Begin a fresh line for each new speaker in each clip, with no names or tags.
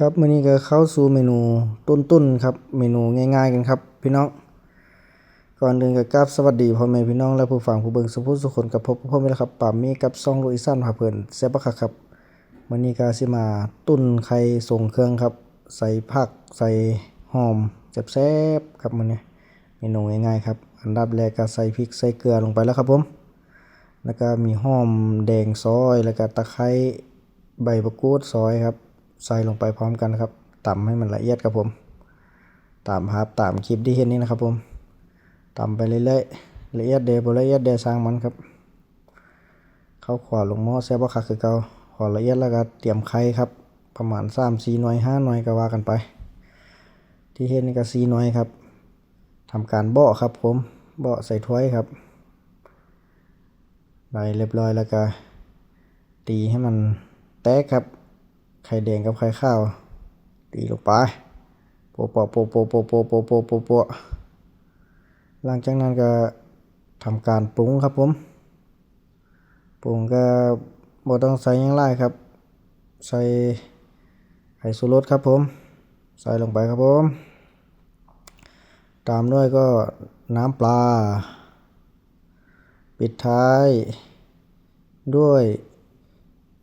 ครับมื้อนี้ก็เข้าสู่เมนูต้นๆครับ เมนูง่าย ๆ กันครับ พี่น้อง ก่อนอื่นก็กราบสวัสดีพ่อแม่พี่น้องและผู้ฟังผู้เบิ่งสุภุสุคนกับพบกับผมนี่แหละครับป่ามีกับซ่องลูกอีสานพาเพิ่นแซ่บบักคักครับมื้อนี้ก็สิมาตุ้นไข่ส่งเครื่องครับ ใส่ผักใส่หอมแซ่บๆครับมื้อนี้เมนูง่ายๆครับ อันดับแรกก็ใส่พริกใส่เกลือลงไปแล้วครับผม แล้วก็มีหอมแดงซอยแล้วก็ตะไคร้ใบมะกรูดซอยครับ ใส่ลงไปพร้อมกันนะครับตำให้มันละเอียดครับผมตามภาพตามคลิปที่เห็นนี้นะครับผมตำไปเรื่อยๆละเอียดเดบละเอียดเดสร้างมันครับ เข้าขวาลงหม้อแซ่บบ่คักคือเกาขอละเอียดแล้วก็เตรียมไข่ครับ ประมาณ3-4หน่วย5หน่วยก็ว่ากันไป ที่เห็นนี่ก็4หน่วยครับทำการเบาะครับผมเบาะใส่ถ้วยครับได้เรียบร้อยแล้วก็ตีให้มันแตกครับ ไข่แดงกับไข่ข้าว ตีลงไปโปะโปะโปะโปะโปะโปะโปะโปะโปะโปะหลังจากนั้นก็ทำการปรุงครับผม ปรุงก็บ่ต้องใส่ยังหลายครับ ใส่ไข่สุรสครับผม ใส่ลงไปครับผม ตามด้วยก็น้ำปลา ปิดท้าย ด้วย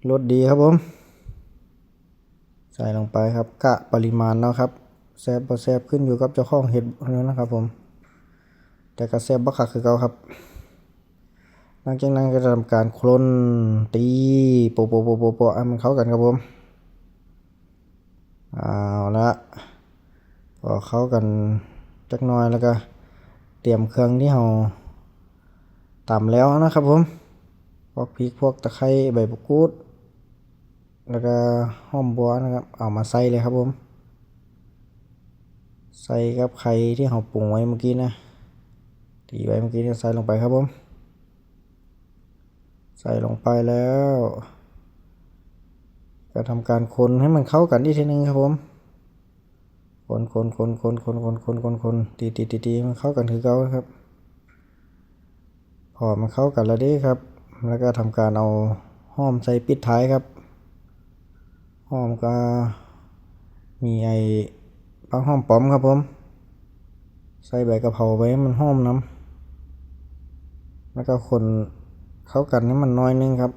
รสดีครับผม ส่ลงไปครับกะปริมาณเนาะครับแซบบ่แซบขึ้นอยู่กับเจ้าของเห็ดนั้นนะครับผม แต่ก็แซบบ่คักคือเก่าครับ หลังจากนั้นก็จะทำการคลนตีโปะโปะโปะโปะโปะให้มันเข้ากันครับผมเอาละพอเข้ากันจักน่อยแล้วก็เตรียมเครื่องที่เราตำแล้วนะครับผม พวกพริกพวกตะไคร้ใบมะกรูด แล้วก็ห้อมบัวนะครับ เอามาใส่เลยครับผม ใส่กับไข่ที่เราปรุงไว้เมื่อกี้นะตีไว้เมื่อกี้นี่ใส่ลงไปครับผม ใส่ลงไปแล้วก็ทำการคนให้มันเข้ากันอีกทีนึงครับผม คนคนคนคนคนคนคนคนคนตีตีตีตีมันเข้ากันคือเก่าครับ พอมันเข้ากันแล้วด้ครับ แล้วก็ทำการเอาห้อมใส่ปิดท้ายครับ หอมก็มีไอ้ปักหอมป้อมครับผม ใส่ใบกะเพราไว้ให้มันหอมน้ำแล้วก็คนเข้ากันให้มันน้อยนึงครับ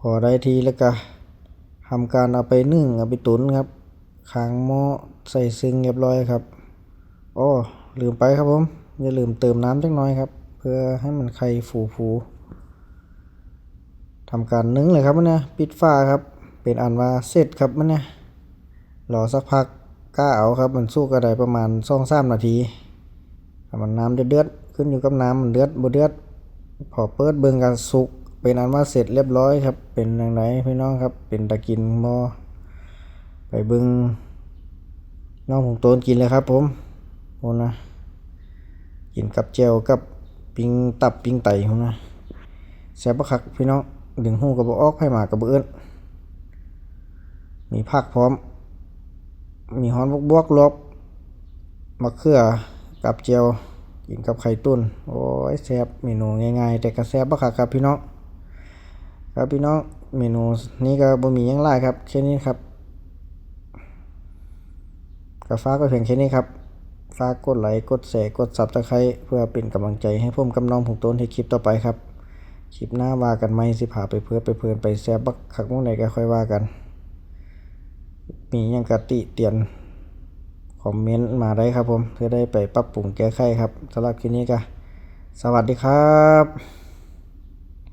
พอได้ทีแล้วก็ทำการเอาไปนึ่งเอาไปตุ๋นครับค้างหม้อใส่ซิงเรียบร้อยครับอ้ลืมไปครับผมอย่าลืมเติมน้ำจักน่อยครับ เพื่อให้มันไข่ฟูๆ ทำการนึ่งเลยครับมันเนี่ยปิดฝาครับ เป็นอันว่าเสร็จครับมันเนี่ยรอสักพักกล้าเอาครับ มันสู้ก็ไดประมาณสองสามนาทีมันน้ำเดือดขึ้นอยู่กับน้ำมันเดือดบ่เดือดพอเปิดเบิ่งกันสุก เป็นอันว่าเสร็จเรียบร้อยครับ เป็นอย่างไรพี่น้องครับ เป็นตะกินบ่ไปเบิ่งน้องผงโตนกินเลยครับ ผมโอ้นะกินกับแจ่วกับปิ้งตับปิ้งไตพุ่นะแซ่บบักคักพี่น้อง ดึงหูกับบออกไผมากับบ่เอิ้นมีผักพร้อม มีฮอนบวกๆลบมะเขือกับเจียวกินกับไข่ตุ้นโอ้ยแซ่บเมนูง่ายๆ แต่ก็แซ่บบักคักครับพี่น้องครับพี่น้องเมนูนี้ก็บ่มียังหลายครับแค่นี้ครับก็ฝากไว้เพียงแค่นี้ครับฝากกดไลค์กดแชร์กด Subscribe เพื่อเป็นกำลังใจให้ผมกับน้องผงต้นให้คลิปต่อไปครับ คลิปหน้าว่ากันไหมสิพาไปเพื่อไปเพลินไปแซ่บบักคักมุ่งไหนก็ค่อยว่ากัน มียังกติเตียนคอมเมนต์มาได้ครับผมเพื่อได้ไปปรับปรุงแก้ไขครับสำหรับคลิปนี้ก็สวัสดีครับ